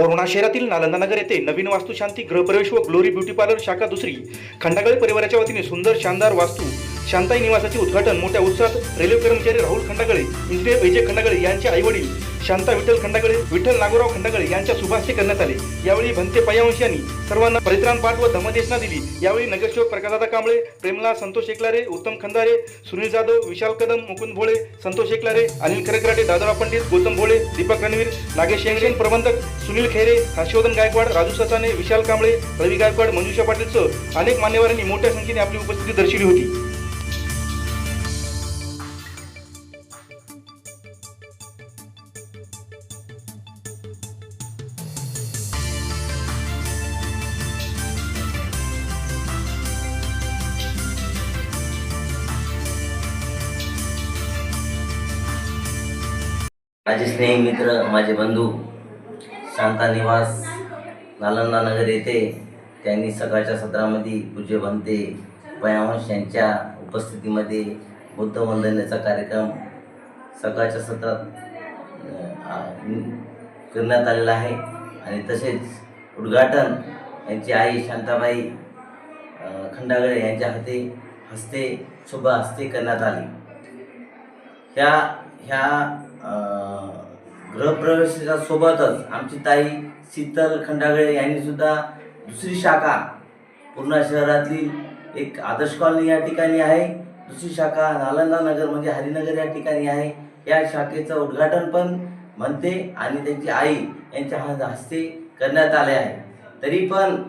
पूर्णा शहरातील नालंदा नगर येथे नवीन वास्तुशांती गृहप्रवेश व ग्लोरी ब्युटी पार्लर शाखा दुसरी खंडागळे परिवाराच्या वतीने सुंदर शानदार वास्तू शांताई निवासाचे उद्घाटन मोठ्या उत्साहात रेल्वे कर्मचारी राहुल खंडागळे इंजिनियर विजय खंडागळे यांचे आईवडील शांता विठ्ठल खंडागळे विठ्ठल नागोराव खंडागळे यांच्या शुभास्ते करण्यात आले. यावेळी भंते पयवंश यांनी सर्वांना परित्राण पाठ व धमदेशना दिली. यावेळी नगरसेवक प्रकाशदादा कांबळे प्रेमला संतोष एकलारे उत्तम खंदारे सुनील जाधव विशाल कदम मुकुंद भोळे संतोष एकलारे अनिल करकराटे दादाराव पंडित गौतम भोळे दीपक रणवीर नागेश शेंगशेन प्रबंधक सुनील खेरे हर्षवर्धन गायकवाड राजू ससाने विशाल कांबळे रवी गायकवाड मंजुषा पाटीलसह अनेक मान्यवरांनी मोठ्या संख्येने आपली उपस्थिती दर्शवली होती. माझे स्नेही मित्र माझे बंधू शांता निवास नालंदा नगर येथे त्यांनी सकाळच्या सत्रामध्ये पूज्य बनते. पयांश यांच्या उपस्थितीमध्ये बुद्ध वंदनेचा कार्यक्रम सकाळच्या सत्रात करण्यात आलेला आहे. आणि तसेच उद्घाटन यांची आई शांताबाई खंडागळे यांच्या हाते हस्ते शुभ हस्ते करण्यात आले. ह्या ह्या ग्रहप्रवेशाच्या गृहप्रवेशाच्या सोबतच आमची ताई शीतल खंडागळे यांनी सुद्धा दुसरी शाखा पूर्णा शहरातली एक आदर्श कॉलनी या ठिकाणी आहे. दुसरी शाखा नालंदा नगर म्हणजे हरिनगर या ठिकाणी आहे. या शाखेचं उद्घाटन पण म्हणते आणि त्यांची आई यांच्या हस्ते करण्यात आले आहे. तरी पण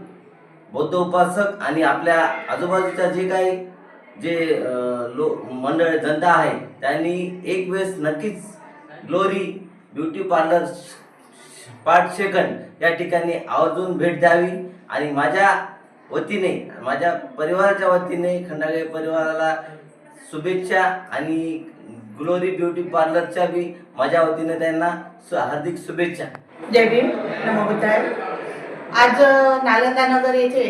बौद्ध उपासक आणि आपल्या आजूबाजूच्या जे काही जे लो मंडळ जनता आहे. त्यांनी एक वेळेस नक्कीच ग्लोरी ब्युटी पार्लर पाच सेकंड या ठिकाणी आवर्जून भेट द्यावी. आणि माझ्या वतीने माझ्या परिवाराच्या वतीने खंडागळे परिवाराला शुभेच्छा आणि ग्लोरी ब्युटी पार्लरच्या बी माझ्या वतीने त्यांना हार्दिक शुभेच्छा. जय भीम. नमो आज नालंदा नगर येथे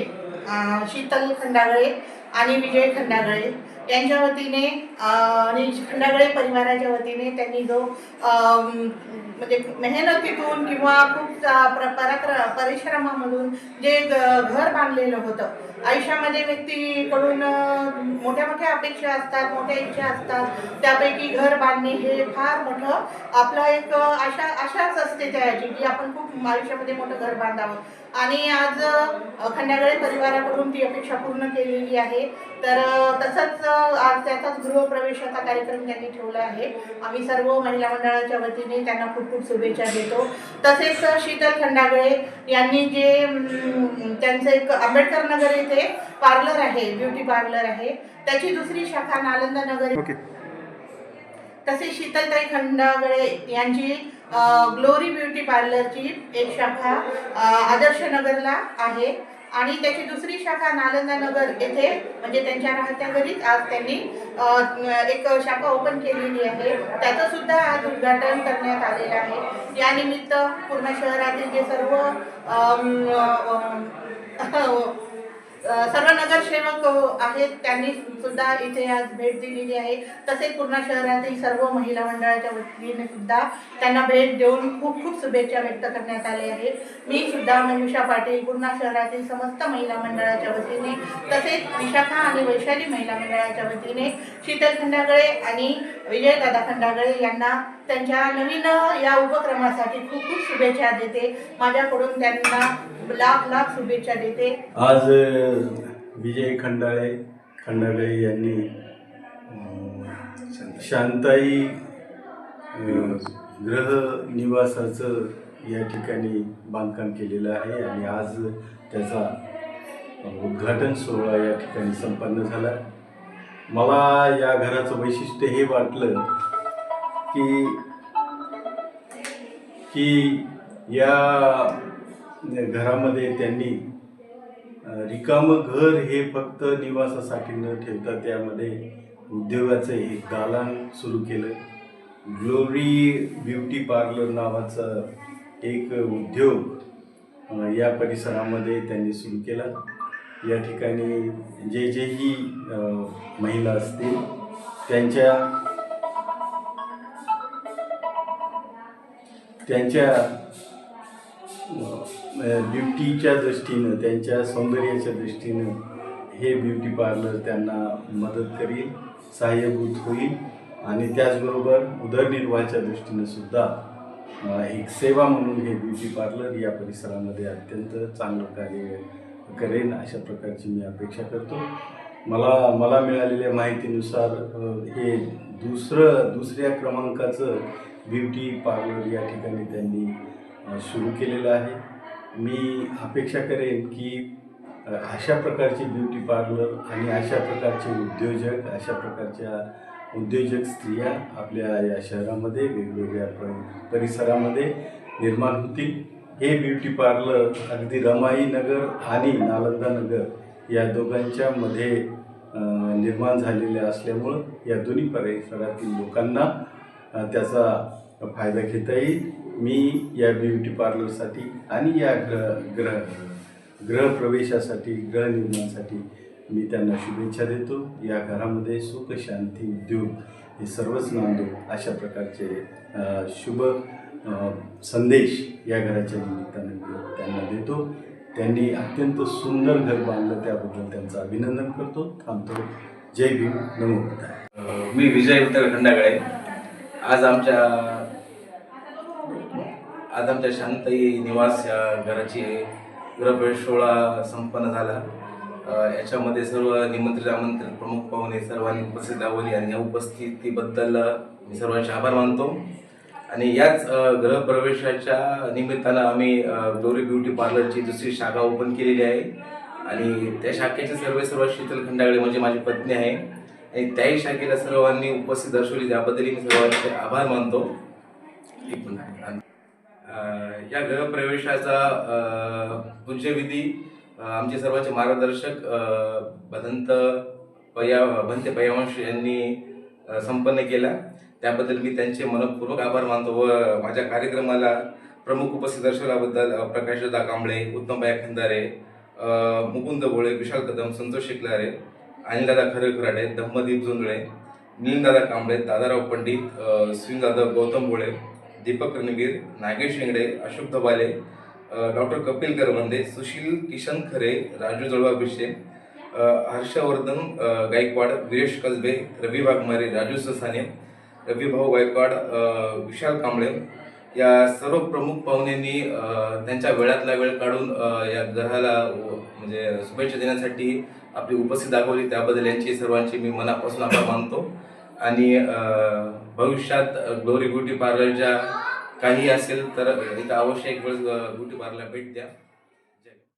शीतल खंडागळे आणि विजय खंडागळे यांच्या वतीने आणि खंडागळे परिवाराच्या वतीने त्यांनी जो म्हणजे मेहनतीतून किंवा खूप प्र- पराक्र परिश्रमामधून जे घर बांधलेलं होतं आयुष्यामध्ये व्यक्तीकडून मोठ्या मोठ्या अपेक्षा असतात मोठ्या इच्छा असतात. त्यापैकी घर बांधणे हे फार मोठं आपला एक आशा आशाच असते त्याची की आपण खूप आयुष्यामध्ये मोठं घर बांधावं. आणि आज खंडागळे परिवाराकडून ती अपेक्षा पूर्ण केलेली आहे. तर तसंच आज त्याचाच गृहप्रवेशाचा कार्यक्रम त्यांनी ठेवला आहे. आम्ही सर्व महिला मंडळाच्या वतीने त्यांना खूप खूप शुभेच्छा देतो. तसेच शीतल खंडागळे यांनी जे त्यांचं एक आंबेडकर नगर येथे पार्लर आहे ब्युटी पार्लर आहे. त्याची दुसरी शाखा नालंदा नगर ओके. तसेच शीतलताई खंडागळे यांची ग्लोरी ब्युटी पार्लरची एक शाखा आदर्श नगरला आहे. आणि त्याची दुसरी शाखा नालंदा नगर येथे म्हणजे त्यांच्या राहत्या घरीच आज त्यांनी एक शाखा ओपन केलेली आहे. त्याचं सुद्धा आज उद्घाटन करण्यात आलेलं आहे. या निमित्त पूर्ण शहरातील जे सर्व सर्व नगरसेवक आहेत त्यांनी सुद्धा इथे आज भेट दिलेली आहे. तसेच पूर्ण शहरातील सर्व महिला मंडळाच्या वतीने सुद्धा त्यांना भेट देऊन खूप खूप शुभेच्छा व्यक्त करण्यात आल्या आहे. मी सुद्धा मंजुषा पाटील पूर्ण शहरातील समस्त महिला मंडळाच्या वतीने तसेच विशाखा आणि वैशाली महिला मंडळाच्या वतीने शीतल खंडागळे आणि विजयदादा खंडागळे यांना त्यांच्या नवीन या उपक्रमासाठी खूप खूप शुभेच्छा देते. माझ्याकडून त्यांना लाख लाख शुभेच्छा देते. आज विजय खंडाळे खंडाळे यांनी शांताई गृहनिवासाचं या ठिकाणी बांधकाम केलेलं आहे आणि आज त्याचा उद्घाटन सोहळा या ठिकाणी संपन्न झाला. मला या घराचं वैशिष्ट्य हे वाटलं की की या घरामध्ये त्यांनी रिकामं घर हे फक्त निवासासाठी न ठेवता त्यामध्ये उद्योगाचं एक दालन सुरू केलं. ग्लोरी ब्युटी पार्लर नावाचा एक उद्योग या परिसरामध्ये त्यांनी सुरू केला. या ठिकाणी जे जेही महिला असतील त्यांच्या त्यांच्या ब्युटीच्या दृष्टीनं त्यांच्या सौंदर्याच्या दृष्टीनं हे ब्युटी पार्लर त्यांना मदत करील सहाय्यभूत होईल आणि त्याचबरोबर उदरनिर्वाहाच्या दृष्टीनं सुद्धा एक सेवा म्हणून हे ब्युटी पार्लर या परिसरामध्ये अत्यंत चांगलं कार्य करेन अशा प्रकारची मी अपेक्षा करतो. मला मला मिळालेल्या माहितीनुसार हे दुसरं दुसऱ्या क्रमांकाचं ब्युटी पार्लर या ठिकाणी त्यांनी सुरू केलेलं आहे. मी अपेक्षा करेन की अशा प्रकारचे ब्युटी पार्लर आणि अशा प्रकारचे उद्योजक अशा प्रकारच्या उद्योजक स्त्रिया आपल्या या शहरामध्ये वेगवेगळ्या परिसरामध्ये निर्माण होतील. हे ब्युटी पार्लर अगदी रमाई नगर आणि नालंदा नगर या दोघांच्या मध्ये निर्माण झालेले असल्यामुळं या दोन्ही परिसरातील लोकांना त्याचा फायदा घेता येईल. मी या ब्युटी पार्लरसाठी आणि या ग्रह ग्रह ग्रहप्रवेशासाठी ग्रहनिर्माणासाठी मी त्यांना शुभेच्छा देतो. या घरामध्ये सुख शांती उद्योग हे सर्वच नांदो अशा प्रकारचे शुभ संदेश या घराच्या निमित्ताने त्यांना देतो. त्यांनी अत्यंत सुंदर घर बांधलं त्याबद्दल त्यांचं अभिनंदन करतो. थांबतो. जय भीम. नमो मी विजय उत्तर खंडागळे आज आमच्या आज आमच्या शांतई निवास या घराची गृहप्रवेश सोहळा संपन्न झाला. याच्यामध्ये सर्व निमंत्रित आमंत्रित प्रमुख पाहुणे सर्वांनी उपस्थित दावली आणि या उपस्थितीबद्दल मी सर्वांचे आभार मानतो. आणि याच गृहप्रवेशाच्या निमित्तानं आम्ही ग्लोरी ब्युटी पार्लरची दुसरी शाखा ओपन केलेली आहे. आणि त्या शाखेचे सर्व सर्व शीतल खंडागळे म्हणजे माझी पत्नी आहे. आणि त्याही शाखेला सर्वांनी उपस्थित दर्शवली त्याबद्दलही मी सर्वांचे आभार मानतो. एक या गृहप्रवेशाचा पूज्यविधी आमचे सर्वांचे मार्गदर्शक भदंत पया भंते पयावंश यांनी संपन्न केला. त्याबद्दल मी त्यांचे मनपूर्वक आभार मानतो व माझ्या कार्यक्रमाला प्रमुख उपस्थित दर्शवल्याबद्दल प्रकाशदा कांबळे उत्तमबाई खंदारे मुकुंद भोळे विशाल कदम संतोष शिकलारे अनिलदादा खरेखराडे धम्मदीप जोंधळे नीलदादा कांबळे दादाराव पंडित अ, श्रीदादा गौतम भोळे दीपक रणवीर नागेश शेंगडे अशोक धबाले डॉक्टर कपिल करवंदे सुशील किशन खरे राजू जळवा भिशे हर्षवर्धन गायकवाड वीरेश कसबे रवी वाघमारे राजू ससाने रवीभाऊ गायकवाड विशाल कांबळे या सर्व प्रमुख पाहुण्यांनी त्यांच्या वेळातला वेळ काढून या ग्रहाला म्हणजे शुभेच्छा देण्यासाठी आपली उपस्थिती दाखवली. त्याबद्दल यांची सर्वांची मी मनापासून आभार मानतो. आणि भविष्यात ग्लोरी ब्युटी पार्लरच्या काही असेल तर इथं अवश्य एक वेळेस ब्युटी पार्लरला भेट द्या.